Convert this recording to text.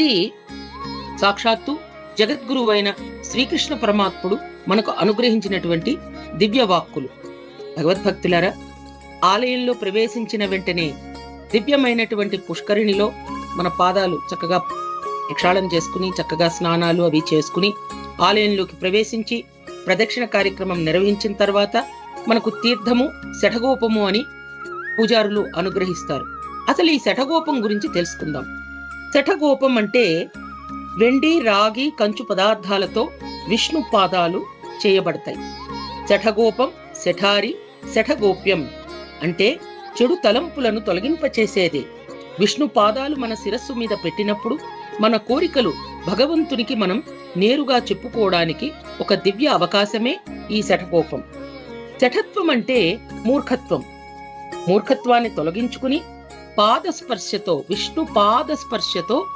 ఇది సాక్షాత్తు జగద్గురువైన శ్రీకృష్ణ పరమాత్ముడు మనకు అనుగ్రహించినటువంటి దివ్య వాక్కులు భగవద్భక్తులారా ఆలయంలో ప్రవేశించిన వెంటనే దివ్యమైనటువంటి పుష్కరిణిలో మన పాదాలు చక్కగా ప్రక్షాళన చేసుకుని చక్కగా స్నానాలు అవి చేసుకుని ఆలయంలోకి ప్రవేశించి ప్రదక్షిణ కార్యక్రమం నిర్వహించిన తర్వాత మనకు తీర్థము శఠగోపము అని పూజారులు అనుగ్రహిస్తారు. అసలు ఈ శఠగోపం గురించి తెలుసుకుందాం. శఠగోపం అంటే వెండి రాగి కంచు పదార్థాలతో విష్ణు పాదాలు చేయబడతాయి. శఠగోపం శఠారి శఠగోప్యం అంటే చెడు తలంపులను తొలగింపచేసేదే. విష్ణు పాదాలు మన శిరస్సు మీద పెట్టినప్పుడు మన కోరికలు భగవంతునికి మనం నేరుగా చెప్పుకోవడానికి ఒక దివ్య అవకాశమే ఈ శఠకోపం శఠత్వం అంటే మూర్ఖత్వం. మూర్ఖత్వాన్ని తొలగించుకుని పాదస్పర్శతో విష్ణు పాదస్పర్శతో